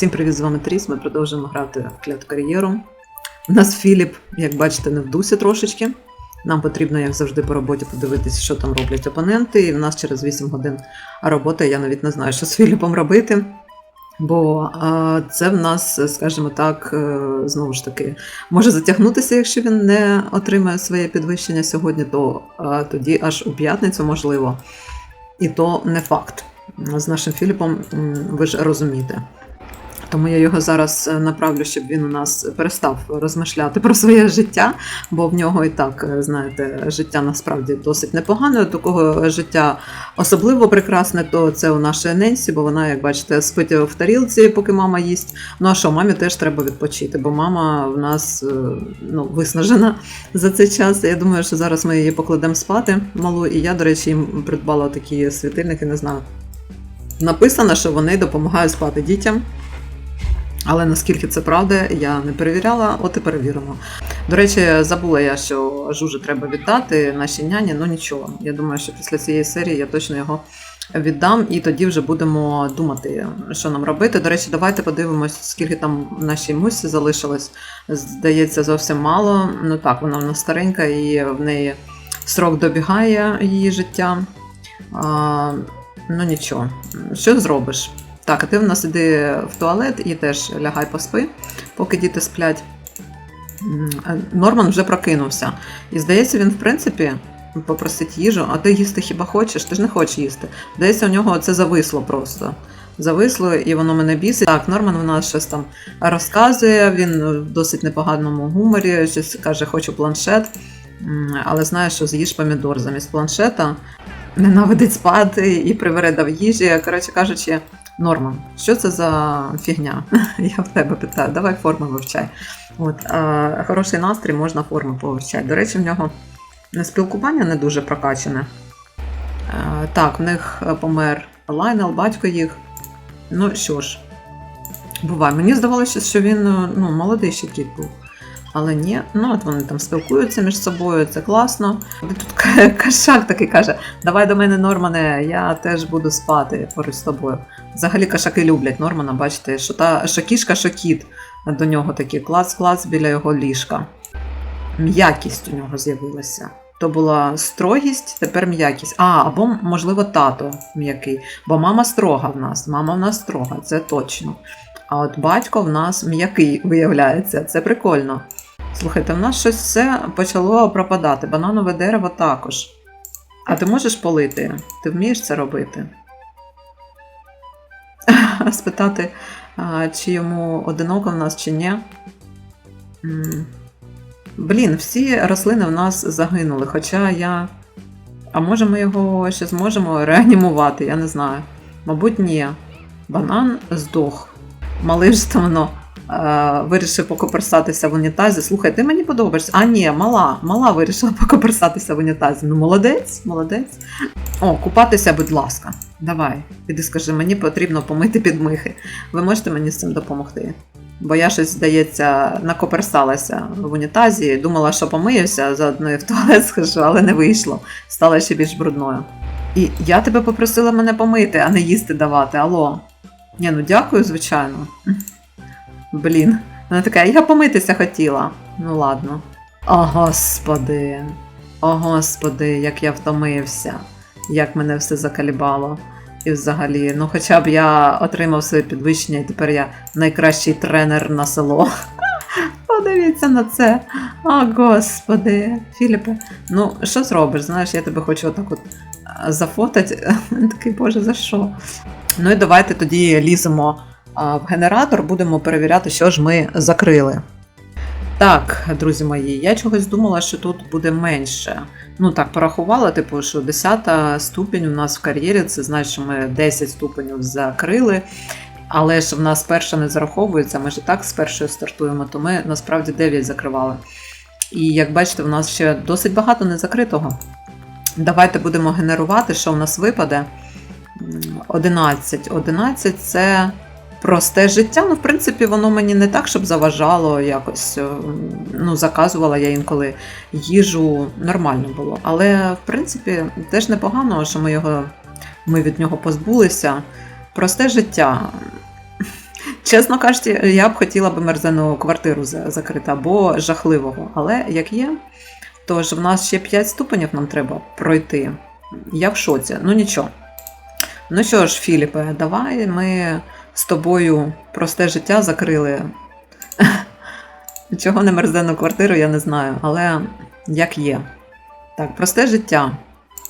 Всім привіт, з вами Тріс. Ми продовжуємо грати в кляту кар'єру. У нас Філіп, як бачите, не в дусі трошечки. Нам потрібно, як завжди, по роботі подивитися, що там роблять опоненти. І в нас через 8 годин роботи. Я навіть не знаю, що з Філіпом робити. Бо це в нас, скажімо так, е, знову ж таки, може затягнутися, якщо він не отримає своє підвищення сьогодні, то тоді аж у п'ятницю можливо. І то не факт. З нашим Філіпом, ви ж розумієте. Тому я його зараз е, направлю, щоб він у нас перестав розмишляти про своє життя, бо в нього і так, е, знаєте, життя насправді досить непогане. До кого життя особливо прекрасне, то це у нашої Ненсі, бо вона, як бачите, спить в тарілці, поки мама їсть. Ну а що, мамі теж треба відпочити, бо мама в нас е, ну, виснажена за цей час. Я думаю, що зараз ми її покладемо спати малу. І я, до речі, їм придбала такі світильники, не знаю. Написано, що вони допомагають спати дітям. Але наскільки це правда, я не перевіряла, от і перевіримо. До речі, забула я, що жужи треба віддати нашій няні, ну нічого. Я думаю, що після цієї серії я точно його віддам, і тоді вже будемо думати, що нам робити. До речі, давайте подивимось, скільки там нашій мусі залишилось. Здається, зовсім мало. Ну так, вона в нас старенька, і в неї срок добігає її життя. А, ну нічого, що зробиш? Так, а ти в нас іди в туалет і теж лягай поспи, поки діти сплять. Норман вже прокинувся. І здається, він, в принципі, попросить їжу, а ти їсти хіба хочеш? Ти ж не хочеш їсти. Здається, у нього це зависло просто. Зависло, і воно мене бісить. Так, Норман в нас щось там розказує, він в досить непоганому гуморі, щось каже, хочу планшет, але знає, що з'їж помідор замість планшета. Ненавидить спати і привередав їжі. Коротше кажучи, Норман, що це за фігня? Я в тебе питаю, давай форми вивчай. От, е, хороший настрій можна форми повивчати. До речі, в нього спілкування не дуже прокачане. Е, так, в них е, помер Лайнел, батько їх. Ну що ж, буває. Мені здавалося, що він е, ну, молодий ще кіт був. Але ні, ну от вони там спілкуються між собою, це класно. Тут кашак такий каже: Давай до мене, Нормане, я теж буду спати поруч з тобою. Взагалі кашаки люблять Нормана, бачите, що та що кішка, що кіт до нього такий клац-клац біля його ліжка. М'якість у нього з'явилася. То була строгість, тепер м'якість. А, або, можливо, тато м'який. Бо мама строга в нас. Мама в нас строга, це точно. А от батько в нас м'який виявляється. Це прикольно. Слухайте, в нас щось все почало пропадати. Бананове дерево також. А ти можеш полити? Ти вмієш це робити? Спитати, чи йому одиноко в нас, чи ні. Блін, всі рослини в нас загинули. Хоча я. А може ми його ще зможемо реанімувати, я не знаю. Мабуть, ні. Банан здох. Малий ж е, вирішив покоперсатися в унітазі. Слухай, ти мені подобаєшся. А, ні, мала, мала вирішила покоперсатися в унітазі. Ну, молодець, молодець. О, купатися, будь ласка. Давай, піди скажи, мені потрібно помити підмихи. Ви можете мені з цим допомогти? Бо я щось, здається, накоперсалася в унітазі, думала, що помиюся, заодно і в туалет схожу, але не вийшло. Стала ще більш брудною. І я тебе попросила мене помити, а не їсти давати. Алло. Ні, ну дякую, звичайно. Блін. Вона така, я помитися хотіла. Ну ладно. О, господи. О, господи, як я втомився, як мене все закалібало. І взагалі, ну хоча б я отримав своє підвищення, і тепер я найкращий тренер на село. Подивіться на це. О, господи, Філіпе. Ну, що зробиш? Знаєш, я тебе хочу отак от зафотати. Такий, боже, за що? Ну і давайте тоді ліземо в генератор, будемо перевіряти, що ж ми закрили. Так, друзі мої, я чогось думала, що тут буде менше. Ну так, порахувала, типу, що 10 ступінь у нас в кар'єрі, це значить, що ми 10 ступенів закрили. Але ж в нас перша не зараховується, ми ж і так з першою стартуємо, то ми насправді 9 закривали. І як бачите, в нас ще досить багато незакритого. Давайте будемо генерувати, що в нас випаде. 11. 11 це просте життя. Ну, в принципі, воно мені не так, щоб заважало якось. е, Ну, заказувала я інколи їжу, нормально було. Але, в принципі, теж непогано, що ми його ми від нього позбулися. Просте життя. Чесно кажучи, я б хотіла б мерзену квартиру за- закрити або жахливого. Але як є, то ж в нас ще 5 ступенів нам треба пройти. Я в шоці. Ну нічого. Ну що ж, Філіпе, давай ми з тобою просте життя закрили. Чого не мерзену квартиру, я не знаю, але як є. Так, просте життя.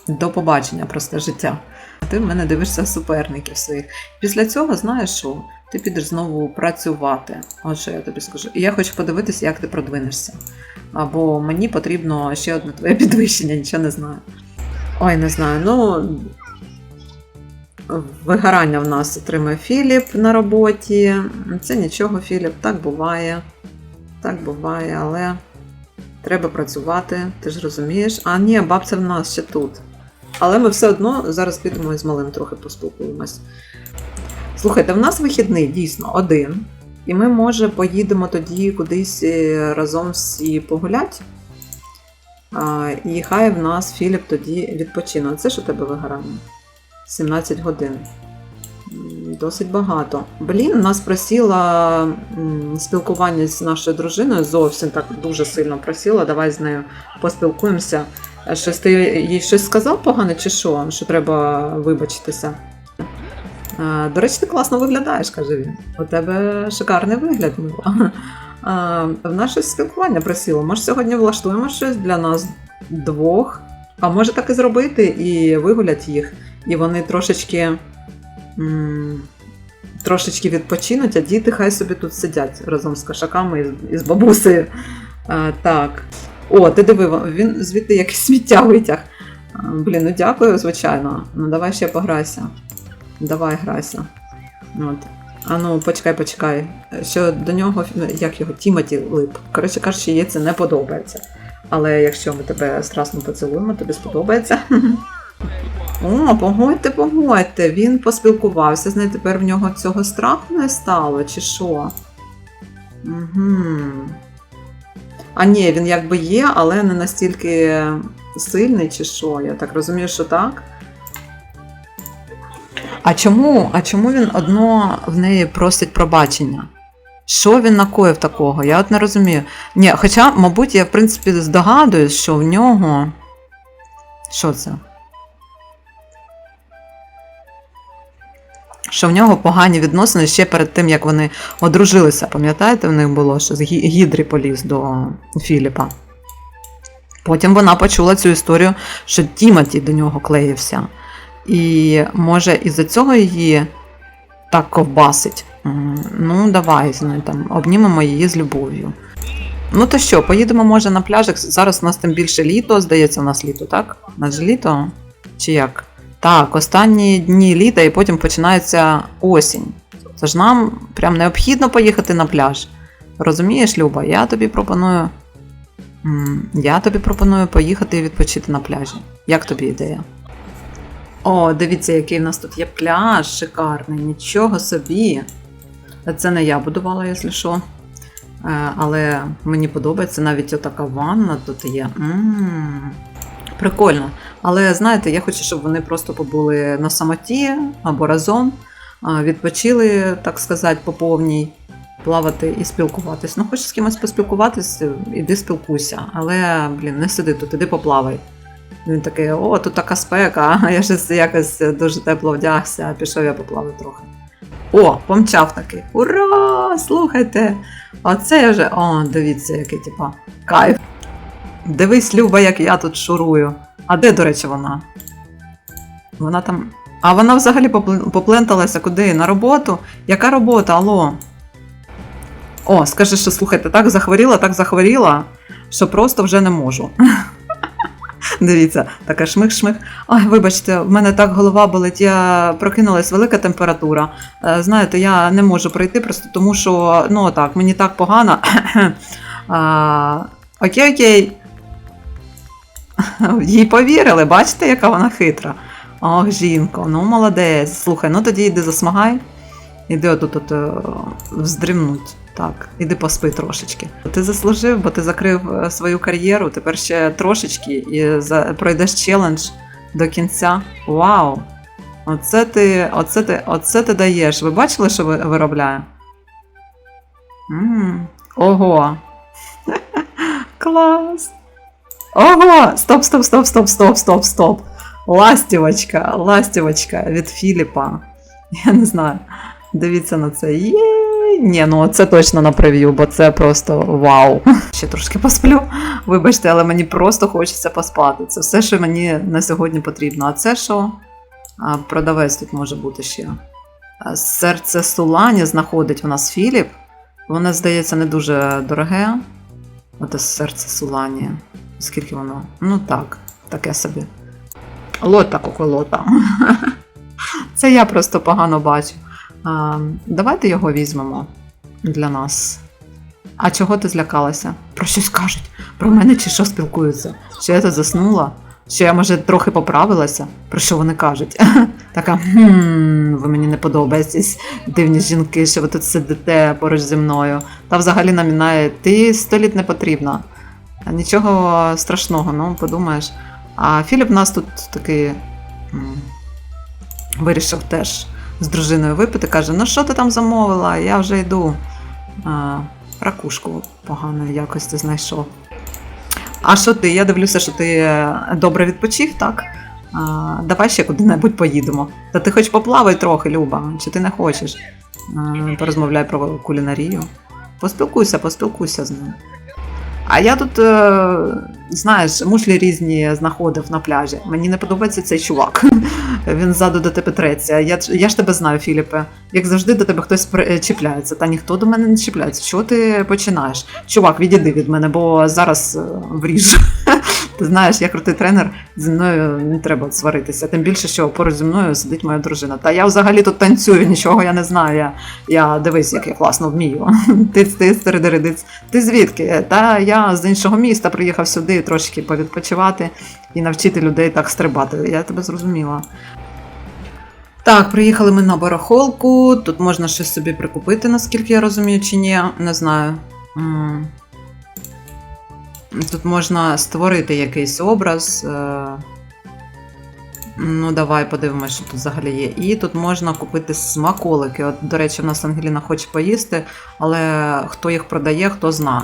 До побачення, просте життя. Ти в мене дивишся суперників своїх. Після цього знаєш що? Ти підеш знову працювати. От що я тобі скажу. І я хочу подивитися, як ти продвинешся. Або мені потрібно ще одне твоє підвищення, нічого не знаю. Ой, не знаю. Ну. Вигорання в нас отримує Філіп на роботі. Це нічого, Філіп, так буває. Так буває, але треба працювати, ти ж розумієш. А ні, бабця в нас ще тут. Але ми все одно зараз підемо і з малим трохи поспілкуємось. Слухайте, в нас вихідний дійсно один. І ми, може, поїдемо тоді кудись е, разом всі погулять. І хай в нас Філіп тоді відпочине. Це ж у тебе вигорання? 17 годин. Досить багато. Блін, нас просіла спілкування з нашою дружиною. Зовсім так дуже сильно просіла. Давай з нею поспілкуємося. Щось ти їй щось сказав погане, чи що? Що треба вибачитися? До речі, ти класно виглядаєш, каже він. У тебе шикарний вигляд. Мила. В наше спілкування просило. Може, сьогодні влаштуємо щось для нас двох, а може так і зробити, і вигулять їх, і вони трошечки. Трошечки відпочинуть, а діти хай собі тут сидять разом з кошаками і з- бабусею. А, так. О, ти диви, він звідти якесь сміття витяг. Блін, ну дякую, звичайно. Ну давай ще пограйся. Давай грайся. От. А ну, почекай, почекай. Що до нього, як його, Тімоті лип. Коротше кажучи, їй це не подобається. Але якщо ми тебе страстно поцілуємо, тобі сподобається. О, погодьте, погодьте. Він поспілкувався з нею, тепер в нього цього страху не стало, чи що? Угу. А ні, він якби є, але не настільки сильний, чи що. Я так розумію, що так. А чому, а чому він одно в неї просить пробачення? Що він накоїв такого? Я от не розумію. Ні, хоча, мабуть, я в принципі здогадуюсь, що в нього. Що це? Що в нього погані відносини ще перед тим, як вони одружилися. Пам'ятаєте, в них було, що з Гідрі поліз до Філіпа. Потім вона почула цю історію, що Тімоті до нього клеївся. І може із-за цього її так ковбасить. Ну, давай там обнімемо її з любов'ю. Ну то що, поїдемо, може, на пляжик. Зараз у нас тим більше літо, здається, у нас літо, так? У нас же літо? Чи як? Так, останні дні літа і потім починається осінь. Тож нам прям необхідно поїхати на пляж. Розумієш, Люба, я тобі пропоную. Я тобі пропоную поїхати і відпочити на пляжі. Як тобі ідея? О, дивіться, який в нас тут є пляж шикарний, нічого собі. Це не я будувала, якщо що. Е, Але мені подобається навіть отака ванна тут є. м Прикольно. Але знаєте, я хочу, щоб вони просто побули на самоті або разом, відпочили, так сказати, по повній, плавати і спілкуватись. Ну, хочеш з кимось поспілкуватись, іди спілкуйся. Але, блін, не сиди тут, іди поплавай. Він такий, о, тут така спека, а я щось якось дуже тепло вдягся, пішов я поплавати трохи. О, помчав такий. Ура! Слухайте! Оце я вже. О, дивіться, який типа кайф. Дивись, Люба, як я тут шурую. А де, до речі, вона? Вона там. А вона взагалі попленталася куди? На роботу? Яка робота? Алло? О, скажи, що слухайте, так захворіла, так захворіла, що просто вже не можу. Дивіться, така шмих-шмих. Ой, вибачте, в мене так голова болить, я прокинулась велика температура. Е, Знаєте, я не можу пройти просто тому, що ну так, мені так погано. а, окей, окей. Їй повірили, бачите, яка вона хитра. Ох, жінко, ну молодець. Слухай, ну тоді йди засмагай. Іди отут от, е, вздрімнуть. Так, іди поспи трошечки. Ти заслужив, бо ти закрив е, свою кар'єру, тепер ще трошечки і за, пройдеш челендж до кінця. Вау! Оце ти, оце ти, оце ти даєш. Ви бачили, що ви- виробляє? Ого. Клас. Ого! Стоп, стоп, стоп, стоп, стоп, стоп, стоп. Ластівочка, ластівочка від Філіпа. Я не знаю. Дивіться на це. Є. Ні, ну це точно на прев'ю, бо це просто вау. Ще трошки посплю. Вибачте, але мені просто хочеться поспати. Це все, що мені на сьогодні потрібно. А це що? А, продавець тут може бути ще. Серце Сулані знаходить у нас Філіп. Воно, здається, не дуже дороге. Оте серце Сулані. Скільки воно? Ну так, таке собі. Лота коколота. Це я просто погано бачу. А, давайте його візьмемо для нас. А чого ти злякалася? Про щось кажуть. Про мене чи що спілкуються? Що я тут заснула? Що я, може, трохи поправилася? Про що вони кажуть? Така, хм, ви мені не подобаєтесь, дивні жінки, що ви тут сидите поруч зі мною. Та взагалі намінає, ти сто літ не потрібна. Нічого страшного, ну подумаєш. А Філіп нас тут такий вирішив теж з дружиною випити. Каже: ну що ти там замовила? Я вже йду. А, ракушку поганої якості знайшов. А що ти? Я дивлюся, що ти е, добре відпочив, так? А, давай ще куди-небудь поїдемо. Та ти хоч поплавай трохи, Люба, чи ти не хочеш? А, порозмовляй про кулінарію. Поспілкуйся, поспілкуйся з ним. А я тут, е, знаєш, мушлі різні знаходив на пляжі. Мені не подобається цей чувак. Він ззаду до тебе треться. Я, я ж тебе знаю, Філіпе. Як завжди до тебе хтось е, чіпляється. Та ніхто до мене не чіпляється. Що ти починаєш? Чувак, відійди від мене, бо зараз е, вріжу. Ти знаєш, я крутий тренер, зі мною не треба сваритися. Тим більше, що поруч зі мною сидить моя дружина. Та я взагалі тут танцюю, нічого я не знаю. Я, я дивись, як я класно вмію. Ти ти стередеридиць. Ти звідки? Та я з іншого міста приїхав сюди трошки повідпочивати і навчити людей так стрибати. Я тебе зрозуміла. Так, приїхали ми на барахолку. Тут можна щось собі прикупити, наскільки я розумію, чи ні, не знаю. Тут можна створити якийсь образ. е, Ну, давай подивимося, що тут взагалі є. І тут можна купити смаколики. От, до речі, в нас Ангеліна хоче поїсти, але хто їх продає, хто зна.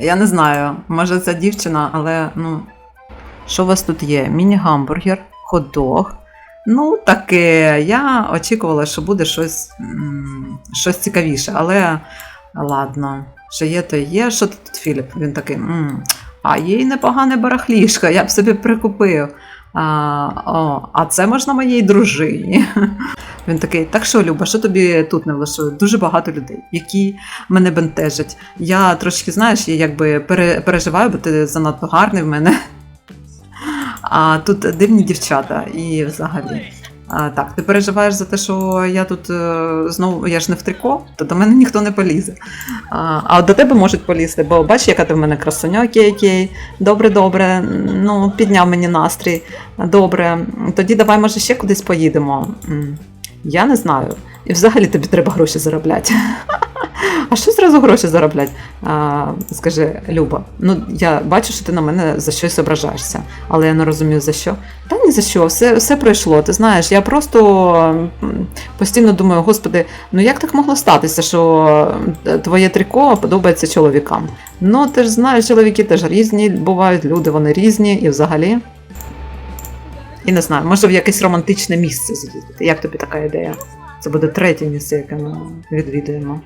Я не знаю, може це дівчина, але ну. Що у вас тут є? Міні-гамбургер, хот-дог. Ну, таке. Я очікувала, що буде щось, щось цікавіше, але ладно, що є, то є. Що тут, Філіп? Він такий. м а є й непогане барахлішко, я б собі прикупив. А, о, а це можна моїй дружині. Він такий, так що, Люба, що тобі тут не влаштує? Дуже багато людей, які мене бентежать. Я трошки, знаєш, я якби пере, переживаю, бо ти занадто гарний в мене. А тут дивні дівчата і взагалі. А, так, ти переживаєш за те, що я тут е, знову я ж не в трико, то до мене ніхто не полізе. А, а до тебе можуть полізти, бо бач, яка ти в мене красуня, окей, окей. Добре, добре. Ну, підняв мені настрій. Добре. Тоді давай, може, ще кудись поїдемо. Я не знаю. І взагалі тобі треба гроші заробляти. А що зразу гроші заробляти? А, скажи, Люба, ну я бачу, що ти на мене за щось ображаєшся, але я не розумію за що. Та ні за що, все, все пройшло. Ти знаєш, я просто постійно думаю, господи, ну як так могло статися, що е, твоє трико подобається чоловікам? Ну, ти ж знаєш, чоловіки теж різні, бувають, люди вони різні і взагалі. І не знаю, може в якесь романтичне місце з'їздити. Як тобі така ідея? Це буде третє місце, яке ми відвідуємо.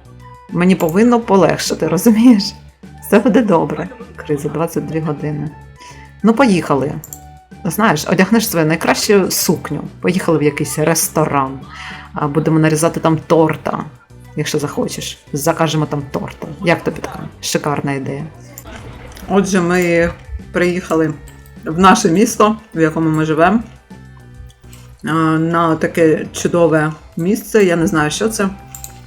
Мені повинно полегшати, розумієш? Все буде добре. Криза 22 години. Ну, поїхали. Знаєш, одягнеш свою найкращу сукню. Поїхали в якийсь ресторан. Будемо нарізати там торта, якщо захочеш. Закажемо там торта. Як тобі така шикарна ідея? Отже, ми приїхали в наше місто, в якому ми живемо. На таке чудове місце. Я не знаю, що це.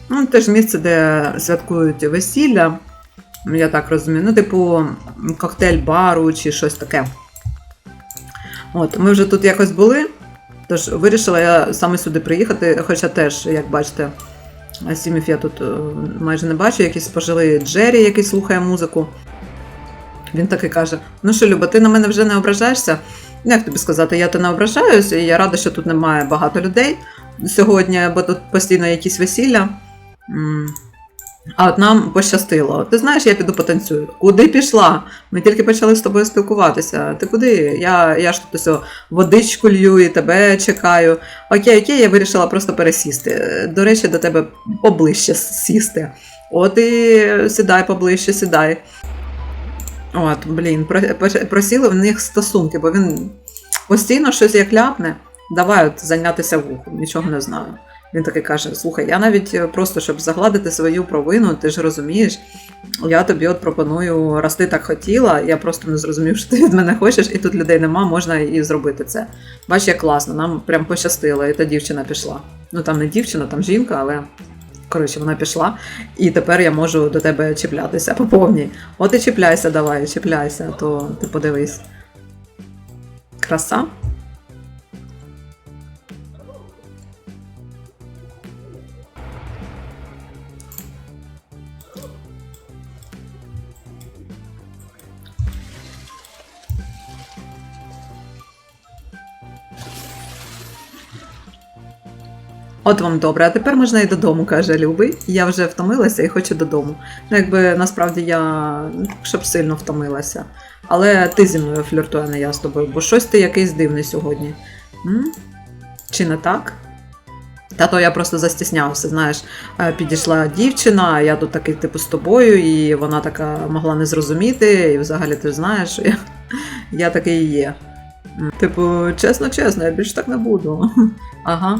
Ну, теж місце, де святкують весілля. Я так розумію. Ну, типу, коктейль бару чи щось таке. От, ми вже тут якось були. Тож вирішила я саме сюди приїхати, хоча теж, як бачите, сімів я тут е, майже не бачу, якийсь пожилий Джері, який слухає музику. Він такий каже: Ну що, Люба, ти на мене вже не ображаєшся? Ну, Як тобі сказати, я то не ображаюсь, і я рада, що тут немає багато людей сьогодні, бо тут постійно якісь весілля. А от нам пощастило. Ти знаєш, я піду потанцюю. Куди пішла? Ми тільки почали з тобою спілкуватися. Ти куди? Я, я ж тут ось водичку лью і тебе чекаю. Окей, окей, я вирішила просто пересісти. До речі, до тебе поближче сісти. От і сідай поближче, сідай. От, блін, про- про- просіли в них стосунки, бо він постійно щось як ляпне. Давай от зайнятися вухом, нічого не знаю. Він такий каже: слухай, я навіть е, просто щоб загладити свою провину, ти ж розумієш, я тобі от пропоную, раз ти так хотіла, я просто не зрозумів, що ти від мене хочеш, і тут людей нема, можна і зробити це. Бач, як класно, нам прям пощастило, і та дівчина пішла. Ну там не дівчина, там жінка, але коротше, вона пішла, і тепер я можу до тебе чіплятися по повній. От і чіпляйся, давай, чіпляйся, то ти подивись. Краса. От вам добре, а тепер можна і додому, каже Любий. Я вже втомилася і хочу додому. Ну, якби насправді я не щоб сильно втомилася. Але ти зі мною фліртує, не я з тобою, бо щось ти якийсь дивний сьогодні. М? Чи не так? Та то я просто застіснявся, знаєш, Е, підійшла дівчина, я тут такий типу з тобою, і вона така могла не зрозуміти, і взагалі ти знаєш, що я, я такий є. Типу, чесно, чесно, я більше так не буду. Ага.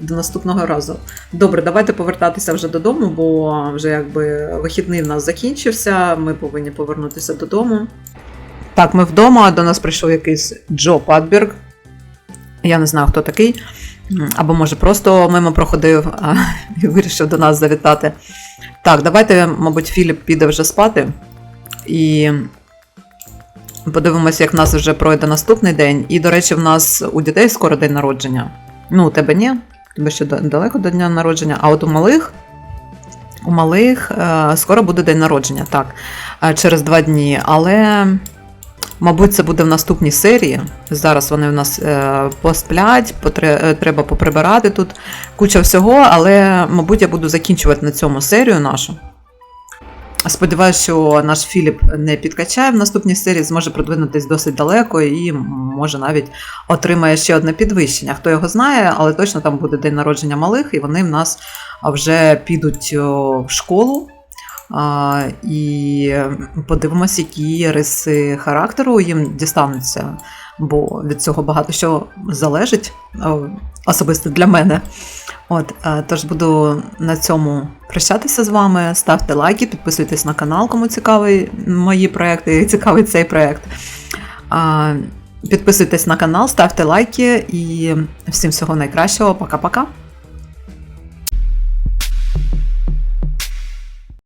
До наступного разу. Добре, давайте повертатися вже додому, бо вже якби вихідний в нас закінчився. Ми повинні повернутися додому. Так, ми вдома. До нас прийшов якийсь Джо Падберг. Я не знаю, хто такий. Або може просто мимо проходив а, і вирішив до нас завітати. Так, давайте, мабуть, Філіп піде вже спати. І подивимося, як в нас вже пройде наступний день. І, до речі, в нас у дітей скоро день народження. Ну, у тебе ні, тебе ще далеко до дня народження, а от у малих. У малих е, скоро буде день народження, так, е, через два дні. Але, мабуть, це буде в наступній серії. Зараз вони в нас е, посплять, треба поприбирати тут куча всього, але, мабуть, я буду закінчувати на цьому серію нашу. Сподіваюсь, що наш Філіп не підкачає в наступній серії, зможе продвинутись досить далеко і може навіть отримає ще одне підвищення. Хто його знає, але точно там буде день народження малих, і вони в нас вже підуть в школу. І подивимось, які риси характеру їм дістануться, бо від цього багато що залежить особисто для мене. От, е, тож буду на цьому прощатися з вами. Ставте лайки, підписуйтесь на канал, кому цікавий мої проекти і цікавий цей проект. Підписуйтесь на канал, ставте лайки і всім всього найкращого. Пока-пока.